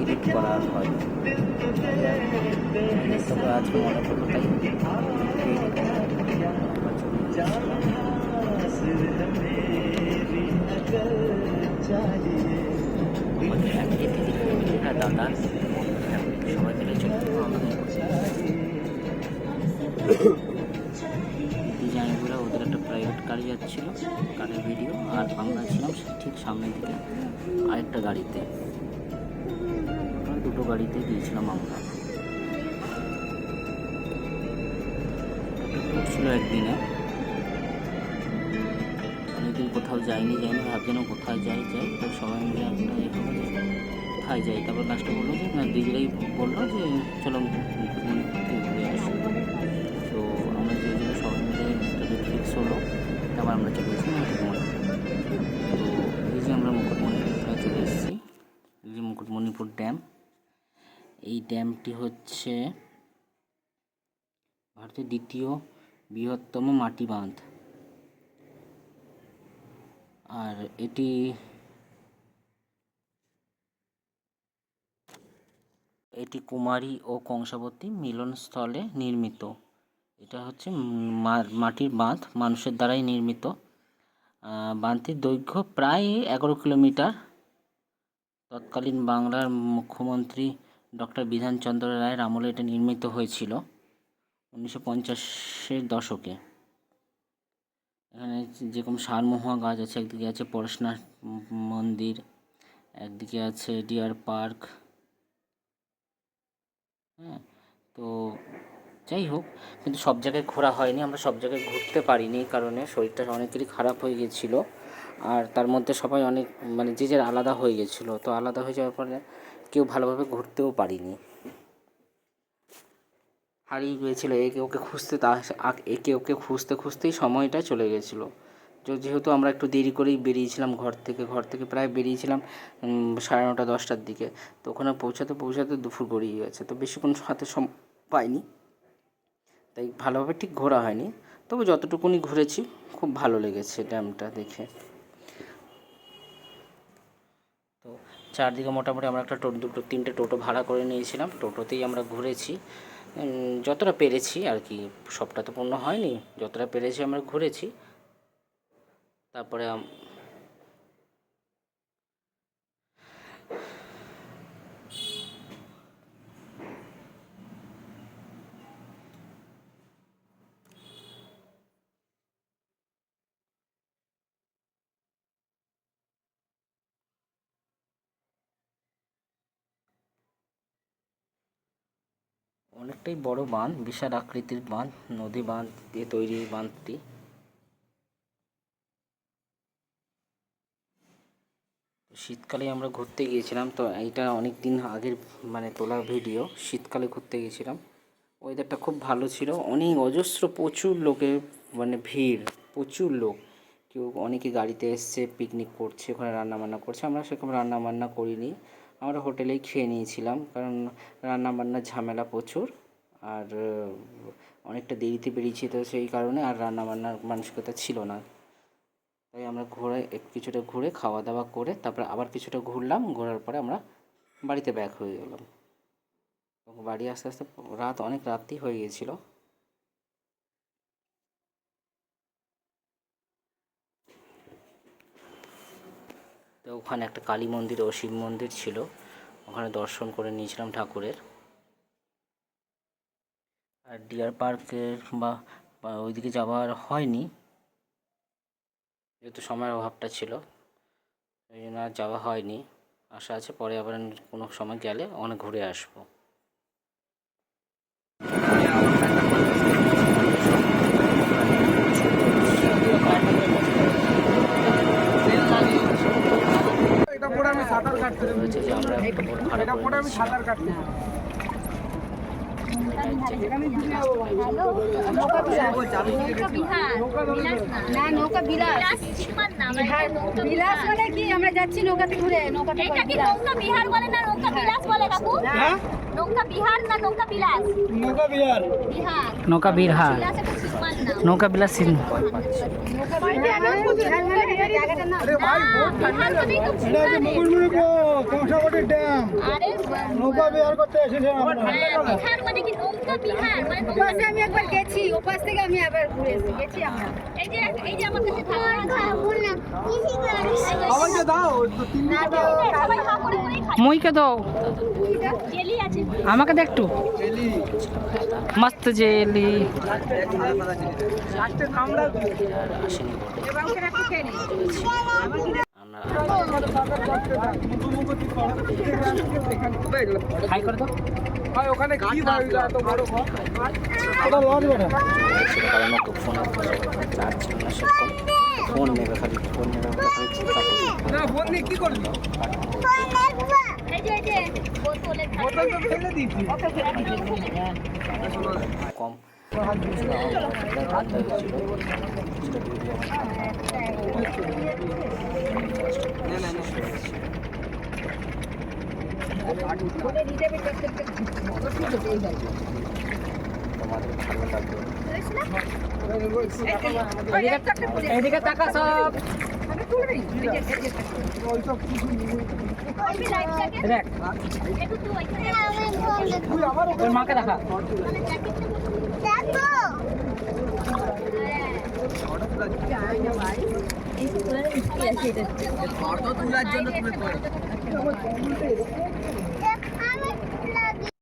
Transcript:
Edit করা আর হয় না। তবে আজকে মনে করল তাই edit করে আমরা চলে এসেছিলাম। আমাদের গাড়ি যাচ্ছিল গাড়ির ভিডিও আর আমরা ছিলাম ঠিক সামনের দিকে আরেকটা গাড়িতে। দুটো গাড়িতে গিয়েছিলাম আমরা। ছিল একদিনে। অনেকদিন কোথাও যাইনি যাইনি, ভাবছিলাম কোথায় যাই যাই, তো সবাই মিলে একটা ইয়ে কোথায় যাই। তারপর লাস্টে বলল যে, না, দিদিরাই বলল যে, চলো ঘুরে আসি। তো আমরা যে সবাই মিলে একটা ফিক্স হলো আমরা চলে এসেছি মুকুটমণিপুর তো এই যে আমরা মুকুটমণিপুর চলে এসেছি। এই যে মুকুটমণিপুর ড্যাম। এই ড্যামটি হচ্ছে ভারতের দ্বিতীয় বৃহত্তম মাটি বাঁধ। আর এটি এটি কুমারী ও কংসাবতী মিলনস্থলে নির্মিত। এটা হচ্ছে মাটির বাঁধ, মানুষের দ্বারাই নির্মিত। বাঁধটির দৈর্ঘ্য প্রায় এগারো কিলোমিটার। তৎকালীন বাংলার মুখ্যমন্ত্রী ডক্টর বিধানচন্দ্র রায়ের আমলে এটা নির্মিত হয়েছিল উনিশশো পঞ্চাশের দশকে। এখানে যেরকম সারমহুয়া গাছ আছে, একদিকে আছে পরশনাথ মন্দির, একদিকে আছে ডিয়ার পার্ক। হ্যাঁ তো যাই হোক, কিন্তু সব জায়গায় ঘোরা হয়নি, আমরা সব জায়গায় ঘুরতে পারিনি কারণে শরীরটা অনেকেরই খারাপ হয়ে গেছিল। আর তার মধ্যে সবাই অনেক মানে যে যার আলাদা হয়ে গেছিল, তো আলাদা হয়ে যাওয়ার পরে কেউ ভালোভাবে ঘুরতেও পারিনি। হারিয়ে গিয়েছিল, একে ওকে খুঁজতে, তা একে ওকে খুঁজতে খুঁজতেই সময়টা চলে গেছিল। যেহেতু আমরা একটু দেরি করেই বেরিয়েছিলাম ঘর থেকে ঘর থেকে প্রায় বেরিয়েছিলাম সাড়ে নটা, দশটার দিকে, তো ওখানে পৌঁছাতে পৌঁছাতে দুপুর গড়িয়ে গেছে, তো বেশিক্ষণ হাতে সম পাইনি। তাই ভালোভাবে ঠিক ঘোরা হয়নি। তবে যতটুকুনি ঘুরেছি, খুব ভালো লেগেছে ড্যামটা দেখে। তো চারদিকে মোটামুটি আমরা একটা টোটো, দুটো, তিনটে টোটো ভাড়া করে নিয়েছিলাম। টোটোতেই আমরা ঘুরেছি। যতটা পেরেছি আর কি, সবটা তো পূর্ণ হয়নি। যতটা পেরেছি আমরা ঘুরেছি। তারপরে অনেকটাই বড় বাঁধ, বিশাল আকৃতির বাঁধ, নদী বাঁধ দিয়ে তৈরি এই বাঁধটি। শীতকালে আমরা ঘুরতে গিয়েছিলাম, তো এইটা অনেক দিন আগের মানে তোলা ভিডিও, শীতকালে ঘুরতে গিয়েছিলাম। ওয়েদারটা খুব ভালো ছিল, অনেক অজস্র প্রচুর লোকের মানে ভিড়, প্রচুর লোক। কেউ অনেকে গাড়িতে এসছে পিকনিক করছে, ওখানে রান্না বান্না করছে, আমরা সেরকম রান্না বান্না করিনি। আমরা হোটেলেই খেয়ে নিয়েছিলাম, কারণ রান্না বান্নার ঝামেলা প্রচুর, আর অনেকটা দেরিতে বেরিয়েছি তো সেই কারণে আর রান্না বান্নার মানসিকতা ছিল না। তাই আমরা ঘুরে কিছুটা ঘুরে খাওয়া দাওয়া করে তারপরে আবার কিছুটা ঘুরলাম, ঘোরার পরে আমরা বাড়িতে ব্যাক হয়ে গেলাম। বাড়ি আস্তে আস্তে রাত অনেক রাত্রি হয়ে গিয়েছিল তো ওখানে একটা কালী মন্দির ও শিব মন্দির ছিল। ওখানে দর্শন করে নিয়েছিলাম ঠাকুরের। আর ডিয়ার পার্কের বা ওইদিকে যাওয়ার হয়নি। যেহেতু সময়ের অভাবটা ছিল, ওই জন্য আর যাওয়া হয়নি। আশা আছে পরে আবার কোনো সময় গেলে অনেক ঘুরে আসব এটা পরে আমি সাঁতার কাটতে দেবো। হয়েছে যে আমরা একটা বোট ভাড়া এটা করে পরে আমি নিয়েছিলাম। সাঁতার কাটতে দেবো। নৌকা বিহার বিলাস না না নৌকা বিলাস বিলাস সীমার নাম এটা নৌকা বিলাস মানে কি? আমরা যাচ্ছি নৌকাতে ঘুরে নৌকাতে বিহার বলে না? নৌকা বিলাস বলে কাকু হ্যাঁ? নৌকা বিহার না নৌকা বিলাস? নৌকা বিহার। বিহার। নৌকা বিহার। নৌকা বিলাস সিন আরে ভাই বহুত বিহার মানেই তো এটা হচ্ছে মুকুটমণিপুর কংসাবতী ড্যাম। আরে নৌকা বিহার করতে এসেছেন আপনারা হ্যাঁ, মানে কি? নৌকা বিহার মানে আমি একবার গেছি ওপাশ থেকে আমি আবার ঘুরে গেছি আমরা। এই যে এই যে আমার কাছে দাও মুইকে দাও। আছে আমাকে দে একটু। মস্ত জেলি। করে দাও। ওখানে কি ভাই? এত বড় ঘর। ওটা লজ বেটা কারণ ওকে ফোন চার্জ না সেরকম ফোন নেবে খালি ফোন নেবে খালি না ফোন নিয়ে কি করবি কম তোমাদের ভালো লাগবে এদিকে তাকা সব। মাকে দেখা ফটো তোলার জন্য তুমি